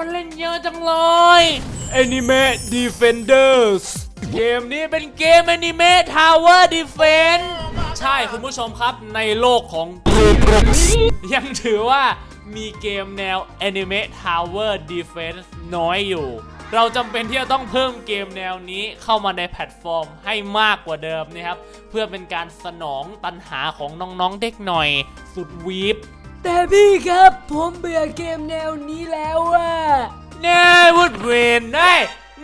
คนเล่นเยอะจังเลย Anime Defenders เกมนี้เป็นเกม Anime Tower Defense ใช่คุณผู้ชมครับในโลกของยังถือว่ามีเกมแนว Anime Tower Defense น้อยอยู่ เราจำเป็นที่จะต้องเพิ่มเกมแนวนี้เข้ามาในแพลตฟอร์มให้มากกว่าเดิมนะครับ เพื่อเป็นการสนองตันหาของน้องๆเด็กหน่อย สุดวีฟ แต่พี่ครับผมเบื่อเกมแนวนี้แล้วอะนายวุดเวนนาย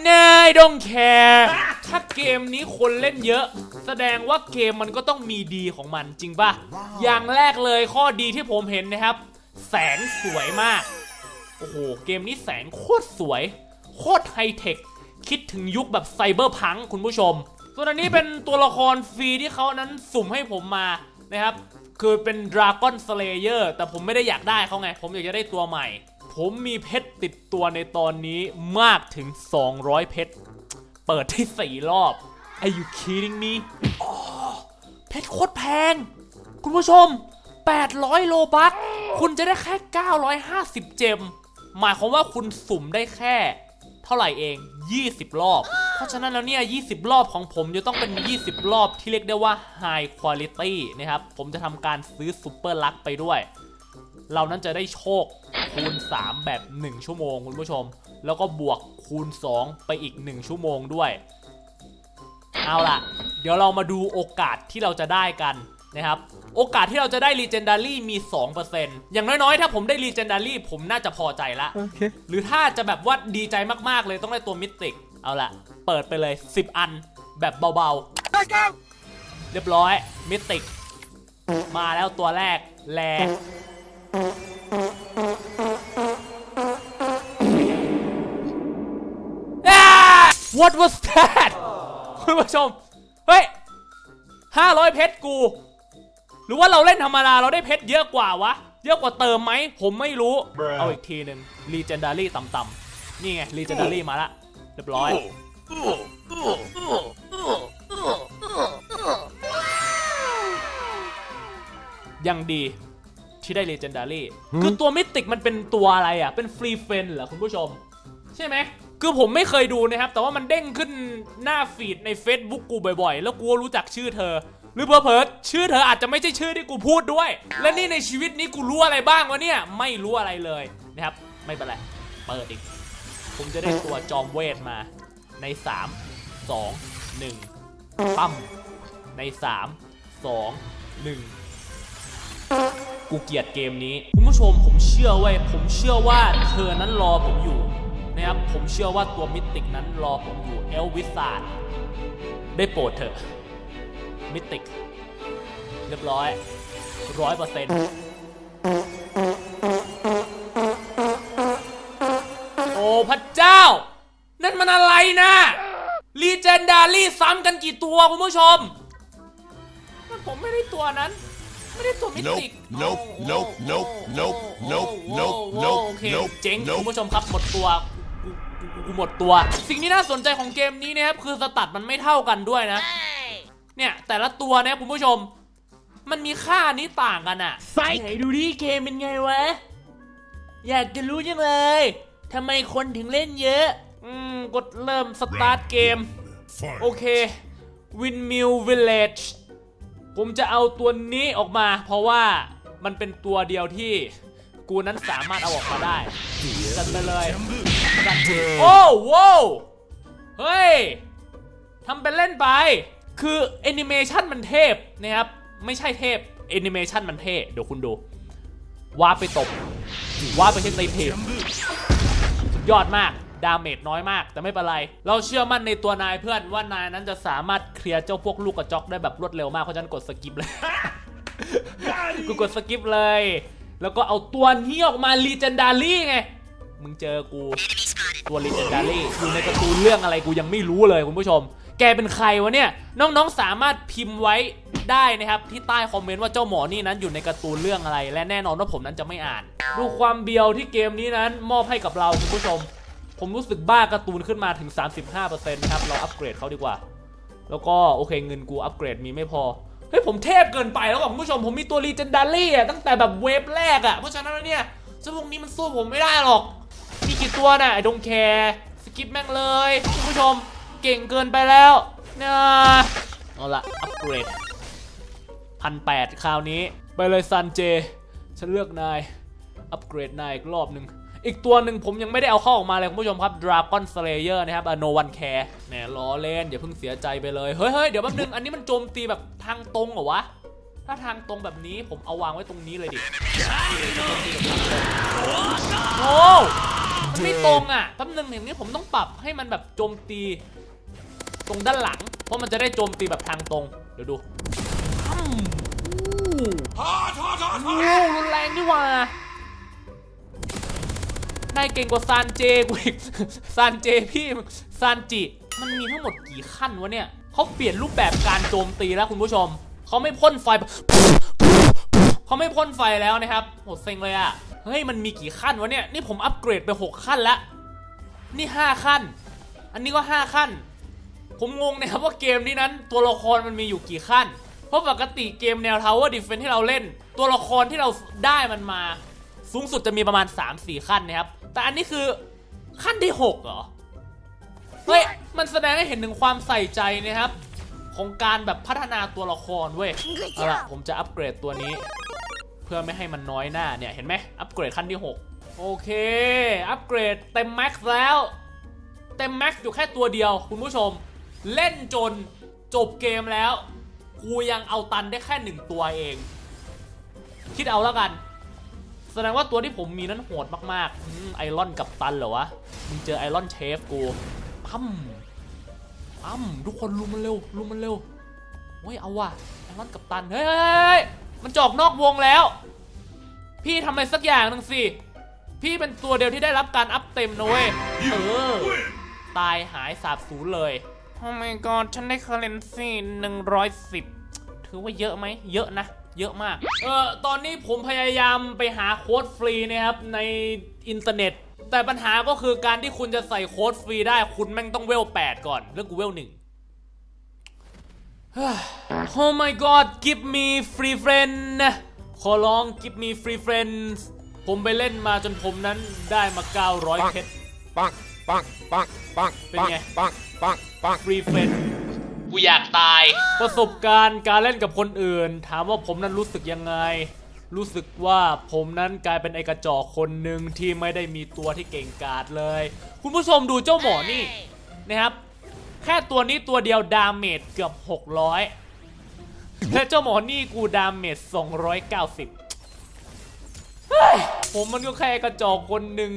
นายดงแคร์ถ้าเกมนี้คนเล่นเยอะ แสดงว่าเกมมันก็ต้องมีดีของมันจริงป่ะ อย่างแรกเลยข้อดีที่ผมเห็นนะครับ แสงสวยมาก โอ้โห เกมนี้แสงโคตรสวย โคตรไฮเทค คิดถึงยุคแบบไซเบอร์พังคุณผู้ชม ส่วนอันนี้เป็นตัวละครฟรีที่เขานั้นสุ่มให้ผมมานะครับ คือเป็น Dragon Slayer แต่ผมไม่ได้อยากได้เขาไง ผมอยากจะได้ตัวใหม่ ผมมีเพชรติดตัวในตอนนี้มากถึง 200 เพชร เปิดที่4รอบ Are you kidding me เพชรโคตรแพง คุณผู้ชม 800 โลบัคคุณจะได้แค่ 950 เจม หมายความว่าคุณสุ่มได้แค่ เท่าไหร่เอง 20 รอบ ราะฉะนั้นแล้วเนี่ย 20 รอบของผมจะต้องเป็น 20 รอบที่เรียกได้ว่า High Quality นะครับ ผมจะทำการซื้อซูเปอร์ลักไปด้วย เรานั้นจะได้โชคคูณ 3 แบบ 1 ชั่วโมงคุณผู้ชม แล้วก็บวกคูณ 2 ไปอีก 1 ชั่วโมงด้วย เอาล่ะ เดี๋ยวเรามาดูโอกาสที่เราจะได้กันนะครับ โอกาสที่เราจะได้ Legendary มี 2%อย่างน้อยๆ ถ้าผมได้ Legendary ผมน่าจะพอใจละโอเคหรือถ้าจะแบบว่าดีใจมากๆเลยต้องได้ตัวมิติก เอาล่ะเปิดไปเลย 10 อันแบบเบาๆ เรียบร้อย มิติก มาแล้วตัวแรก แลอ่า What was that คุณผู้ชม เฮ้ย500เพชรกู หรือว่าเราเล่นธรรมดาเราได้เพชรเยอะกว่าวะ เยอะกว่าเติมไหม ผมไม่รู้ Bruh เอาอีกทีหนึ่ง Legendary ต่ำๆนี่ไง Legendary มาละ เรียบร้อย ยังดีที่ได้ Legendary คือตัวมิติกมันเป็นตัวอะไรอะ เป็นฟรีเฟนเหรอคุณผู้ชม ใช่ไหม คือผมไม่เคยดูนะครับ แต่ว่ามันเด้งขึ้นหน้าฟีดใน Facebook กูบ่อยๆ แล้วกูก็รู้จักชื่อเธอ หรือเพอเพอๆชื่อเธออาจจะไม่ใช่ชื่อที่กูพูดด้วย และนี่ในชีวิตนี้กูรู้อะไรบ้างวะเนี่ย ไม่รู้อะไรเลยนะครับ ไม่เป็นไร เปิดอีก ผมจะได้ตัวจอมเวทมาใน 3 2 1 ปั้ม ใน 3 2 1 กูเกลียดเกมนี้ คุณผู้ชมผมเชื่อเว้ยผมเชื่อว่าเธอนั้นรอผมอยู่นะครับ ผมเชื่อว่าตัวมิติกนั้นรอผมอยู่เอลวิสานได้โปรดเถอะมิติก เรียบร้อยร้อยเปอร์เซ็นต์ เจ้า นั่นมันอะไรนะลีเจนดารี่ซ้ำกันกี่ตัวคุณผู้ชม ผมไม่ได้ตัวนั้น ไม่ได้ตัวมิติก Nope, nope, nope, nope, nope, nope, nope, โอเค nope, เจ๊ง nope คุณผู้ชมครับหมดตัวกูกูกูหมดตัว สิ่งที่น่าสนใจของเกมนี้นะครับคือสตัดมันไม่เท่ากันด้วยนะ เนี่ยแต่ละตัวเนี่ยคุณผู้ชม มันมีค่านี้ต่างกันอะไหนดูดิเกมเป็นไงวะ อยากจะรู้จังเลย ทำไมคนถึงเล่นเยอะ อืม กดเริ่มสตาร์ทเกม โอเค Windmill Village ผมจะเอาตัวนี้ออกมา เพราะว่ามันเป็นตัวเดียวที่กูนั้นสามารถเอาออกมาได้จัดไปเลยจัดโอ้โว้วเฮ้ยทำเป็นเล่นไป คือแอนิเมชันมันเทพนะครับ ไม่ใช่เทพแอนิเมชันมันเทพเดี๋ยวคุณดูว่าไปตบว่าไปเช่นตีเพมสุด ยอดมาก ดาเมจน้อยมาก แต่ไม่เป็นไร เราเชื่อมั่นในตัวนายเพื่อนว่านายนั้นจะสามารถเคลียร์เจ้าพวกลูกกระจอกได้แบบรวดเร็วมากเพราะฉะนั้นกดสกิปเลย กูกดสกิปเลย แล้วก็เอาตัวนี้ออกมา l ีเจนดารี่ไง มึงเจอกู ตัว l ีเจนดารี่อยู่ในการ์ตูนเรื่องอะไรกูยังไม่รู้เลยคุณผู้ชม แกเป็นใครวะเนี่ย น้องๆสามารถพิมพ์ไว้ ได้นะครับที่ใต้คอมเมนต์ว่าเจ้าหมอนี่นั้นอยู่ในการ์ตูนเรื่องอะไร และแน่นอนว่าผมนั้นจะไม่อ่าน ดูความเบียวที่เกมนี้นั้น มอบให้กับเราคุณผู้ชม ผมรู้สึกบ้าการ์ตูนขึ้นมาถึง 35%นะครับเราอัปเกรดเขาดีกว่า แล้วก็โอเคเงินกูอัปเกรดมีไม่พอเฮ้ยผมเทพเกินไปแล้วคุณผู้ชมผมมีตัวรีเจนดารี่อะตั้งแต่แบบเวฟแรกอะเพราะฉะนั้นเนี่ยเจ้าพวกนี้มันสู้ผมไม่ได้หรอก มีกี่ตัวน่ะไอ้ดงแคร์สกิปแม่งเลยคุณผู้ชมเก่งเกินไปแล้วเนี่ยเอาละอัปเกรด พันแปดคราวนี้ ไปเลยซันเจ ฉันเลือกนาย อัปเกรดนายอีกรอบหนึ่งอีกตัวหนึ่งผมยังไม่ได้เอาเข้าออกมาเลยคุณผู้ชมครับ Dragon Slayer นะครับ no one care แหมล้อเล่นอย่าเพิ่งเสียใจไปเลย เฮ้ยเฮ้ยเดี๋ยวแป๊บนึง อันนี้มันโจมตีแบบทางตรงเหรอวะ ถ้าทางตรงแบบนี้ผมเอาวางไว้ตรงนี้เลยดิโอ้มันไม่ตรงอะแป๊บนึงอย่างนี้ผมต้องปรับให้มันแบบโจมตี ตรงด้านหลัง เพราะมันจะได้โจมตีแบบทางตรง เดี๋ยวดู โอ้รุนแรงนี่หว่านายเก่งกว่าซานเจกูอีกซานเจพี่ซานจิ มันมีทั้งหมดกี่ขั้นวะเนี่ยเขาเปลี่ยนรูปแบบการโจมตีแล้วคุณผู้ชม เขาไม่พ่นไฟเขาไม่พ่นไฟแล้วนะครับโหดเซ็งเลยอะเฮ้ยมันมีกี่ขั้นวะเนี่ยนี่ผมอัปเกรดไป 6 ขั้นแล้วนี่ 5 ขั้น อันนี้ก็ 5 ขั้น ผมงงนะครับว่าเกมนี้นั้น ตัวละครมันมีอยู่กี่ขั้น เพราะปกติเกมแนว Tower Defense ที่เราเล่น ตัวละครที่เราได้มันมา สูงสุดจะมีประมาณ 3-4 ขั้นนะครับ แต่อันนี้คือขั้นที่ 6 เหรอ เฮ้ย มันแสดงให้เห็นถึงความใส่ใจนะครับ ของการแบบพัฒนาตัวละครเว้ย เอาล่ะ ผมจะอัปเกรดตัวนี้ เพื่อไม่ให้มันน้อยหน้าเนี่ย เห็นไหมอัปเกรดขั้นที่ 6 โอเค อัปเกรดเต็มแม็กซ์แล้ว เต็มแม็กซ์อยู่แค่ตัวเดียว คุณผู้ชม เล่นจนจบเกมแล้ว กูยังเอาตันได้แค่หนึ่งตัวเอง คิดเอาแล้วกัน แสดงว่าตัวที่ผมมีนั้นโหดมากๆอืมไอรอนกับตันเหรอวะ มึงเจอไอรอนเชฟกูปั๊มปั๊มทุกคนลุมมันเร็วลุมมันเร็วเฮ้ยเอาว่ะไอรอนกับตันเฮ้ยเฮ้ยเฮ้ยมันจอกนอกวงแล้ว พี่ทำอะไรสักอย่างหนึ่งสิ พี่เป็นตัวเดียวที่ได้รับการอัพเต็มนะเว้ยเออตายหายสาบสูญเลย โอ้ my god ฉันได้เคอร์เรนซีหนึ่งร้อยสิบถือว่าเยอะไหม เยอะนะ เยอะมาก เออตอนนี้ผมพยายามไปหาโค้ดฟรีนะครับ ในอินเทอร์เน็ต แต่ปัญหาก็คือการที่คุณจะใส่โค้ดฟรีได้ คุณแม่งต้องเวล8ก่อน เรื่องกูเวลหนึ่ง Oh my god give me free friend นะขอร้อง give me free friends ผมไปเล่นมาจนผมนั้นได้มา 900เพชร Bonk, bonk, bonk, bonk, Bên nghe. bonk, bonk, bonk, bonk. ฟรีเฟนกูอยากตาย ประสบการณ์การเล่นกับคนอื่น ถามว่าผมนั้นรู้สึกยังไง รู้สึกว่าผมนั้นกลายเป็นไอกระจอกคนหนึ่งที่ไม่ได้มีตัวที่เก่งกาจเลย คุณผู้ชมดูเจ้าหมอนี่นะครับ แค่ตัวนี้ตัวเดียวดาเมจเกือบ 600 และเจ้าหมอนี่กูดาเมจ290เฮ้ยผมมันก็แค่กระจอกคนหนึ่ง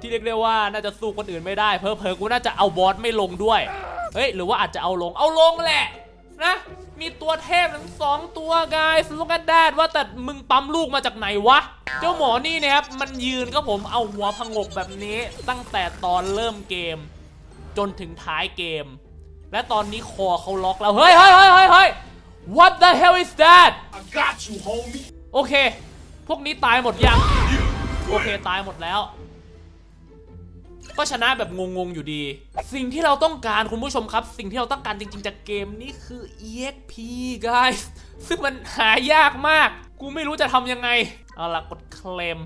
ที่เรียกได้ว่าน่าจะสู้คนอื่นไม่ได้ เพอเพอๆกูน่าจะเอาบอสไม่ลงด้วย เฮ้ย หรือว่าอาจจะเอาลง เอาลงแหละ นะ มีตัวเทพทั้งสองตัวกายสลูกันแดดว่าแต่มึงปั๊มลูกมาจากไหนวะ เจ้าหมอนี่นะครับ มันยืนก็ผมเอาหัวพงกแบบนี้ ตั้งแต่ตอนเริ่มเกม จนถึงท้ายเกม และตอนนี้คอเขาล็อกแล้ว เฮ้ยเฮ้ยเฮ้ยเฮ้ยเฮ้ย What the hell is that I got you, homie. โอเค พวกนี้ตายหมดยัง โอเค ตายหมดแล้ว ก็ชนะแบบงงๆอยู่ดี สิ่งที่เราต้องการคุณผู้ชมครับ สิ่งที่เราต้องการจริงๆจากเกมนี้คือ EXP guys ซึ่งมันหายากมาก กูไม่รู้จะทำยังไง เอาล่ะกดเคลม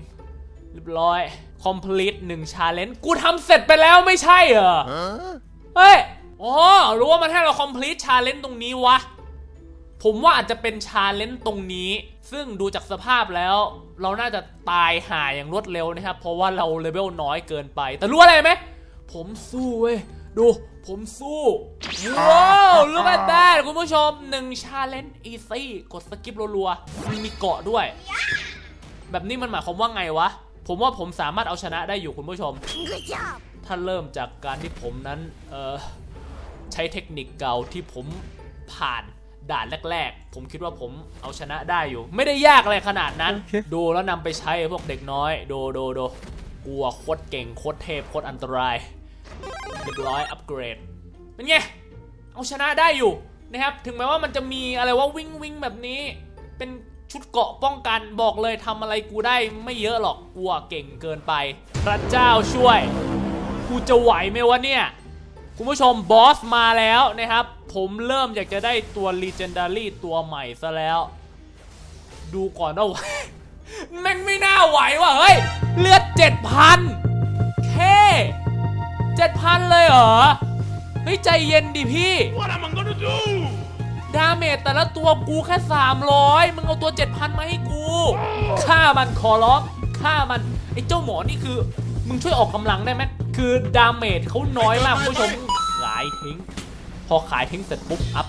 เรียบร้อย complete 1 challenge กูทำเสร็จไปแล้วไม่ใช่เหรอ Huh? เฮ้ย อ๋อหรือว่ามันให้เรา complete challenge ตรงนี้วะ ผมว่าอาจจะเป็นชาเลนจ์ตรงนี้ ซึ่งดูจากสภาพแล้ว เราน่าจะตายหายอย่างรวดเร็วนะครับ เพราะว่าเราเลเวลน้อยเกินไป แต่รู้อะไรไหม ผมสู้เว้ย ดูผมสู้ ว้าวลูกแบดคุณผู้ชมหนึ่งชาเลนจ์อีซี่กดสกิปรัวๆมีมีเกาะด้วย แบบนี้มันหมายความว่าไงวะ ผมว่าผมสามารถเอาชนะได้อยู่คุณผู้ชม ถ้าเริ่มจากการที่ผมนั้น เออใช้เทคนิคเก่าที่ผมผ่าน ด่านแรกๆ ผมคิดว่าผมเอาชนะได้อยู่ ไม่ได้ยากอะไรขนาดนั้น ดูแล้วนำไปใช้พวกเด็กน้อย ดูดูดูกลัวโคตรเก่งโคตรเทพโคตรอันตรายเรียบร้อยอัปเกรดเป็นไง เอาชนะได้อยู่นะครับ ถึงแม้ว่ามันจะมีอะไรว่าวิ่งวิ่งแบบนี้ เป็นชุดเกราะป้องกันบอกเลยทำอะไรกูได้ไม่เยอะหรอกกลัวเก่งเกินไป พระเจ้าช่วย กูจะไหวไหมวะเนี่ย คุณผู้ชมบอสมาแล้วนะครับ ผมเริ่มอยากจะได้ตัว Legendary ตัวใหม่ซะแล้ว ดูก่อนว่าไหวแม่งไม่น่าไหวว่ะเฮ้ย เลือด7,000แค่เจ็ดพันเลยเหรอ เฮ้ย ใจเย็นดิพี่ What am I gonna do? ดาเมจแต่ละตัวกูแค่ 300 มึงเอาตัว 7,000 มาให้กูฆ่ามันขอร้องฆ่ามัน ไอ้เจ้าหมอนี่คือ มึงช่วยออกกำลังได้ไหม คือดาเมจเขาน้อยมากคุณผู้ชมขายทิ้ง พอขายทิ้งเสร็จปุ๊บอัพ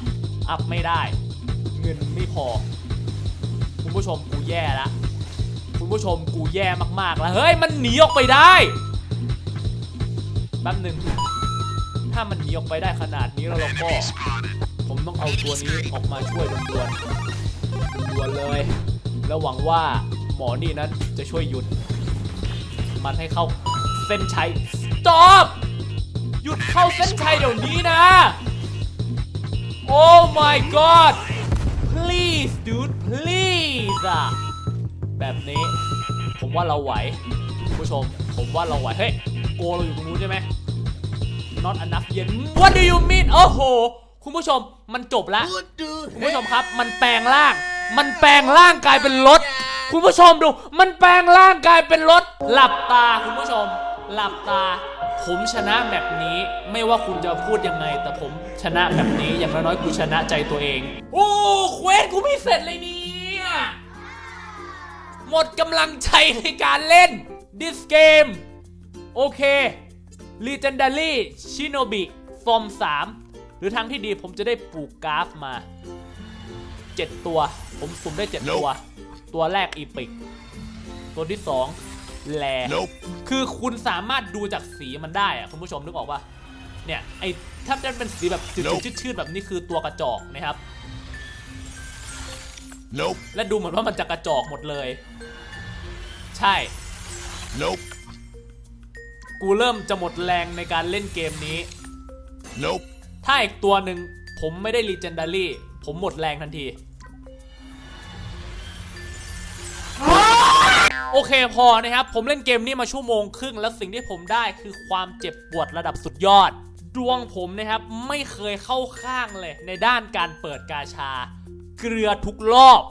อัพไม่ได้ เงินไม่พอ คุณผู้ชมกูแย่ละคุณผู้ชมกูแย่มากๆแล้วเฮ้ยมันหนีออกไปได้แป๊บหนึ่งถ้ามันหนีออกไปได้ขนาดนี้แล้วเราก็ผมต้องเอาตัวนี้ออกมาช่วยด่วนๆด่วนเลย แล้วหวังว่าหมอนี่นั้นจะช่วยหยุด มันให้เข้าเส้นชัย stop หยุดเข้าเส้นชัยเดี๋ยวนี้นะ oh my god please dude please อะแบบนี้ ผมว่าเราไหวคุณผู้ชม ผมว่าเราไหว เฮ้ย โกเราอยู่ตรงนู้นใช่ไหม not enough yet what do you mean โอ้โห คุณผู้ชม มันจบแล้วคุณผู้ชมครับ มันแปลงร่าง มันแปลงร่างกลายเป็นรถ คุณผู้ชมดู มันแปลงร่างกลายเป็นรถ หลับตาคุณผู้ชม หลับตา ผมชนะแบบนี้ ไม่ว่าคุณจะพูดยังไง แต่ผมชนะแบบนี้ อย่างน้อยๆกูชนะใจตัวเอง โอ้เควสกูไม่เสร็จเลยเนี่ยหมดกำลังใจในการเล่น this game โอเค Legendary Shinobi Form 3 หรือทางที่ดีผมจะได้ปลูกกราฟมา 7 ตัว ผมสุ่มได้ 7 ตัว ตัวแรกอีพิก ตัวที่ 2 แล Nope. คือคุณสามารถดูจากสีมันได้อะคุณผู้ชมนึกออกปะเนี่ยไอ้ถ้ามันเป็นสีแบบจืด Nope ๆชืดๆแบบนี้คือตัวกระจอกนะครับ Nope. และดูเหมือนว่ามันจะกระจอกหมดเลย ใช่ Nope. กูเริ่มจะหมดแรงในการเล่นเกมนี้ Nope. ถ้าอีกตัวหนึ่งผมไม่ได้ Legendary ผมหมดแรงทันที โอเคพอนะครับ ผมเล่นเกมนี้มาชั่วโมงครึ่ง แล้วสิ่งที่ผมได้คือความเจ็บปวดระดับสุดยอด ดวงผมนะครับไม่เคยเข้าข้างเลยในด้านการเปิดกาชา เกลือทุกรอบ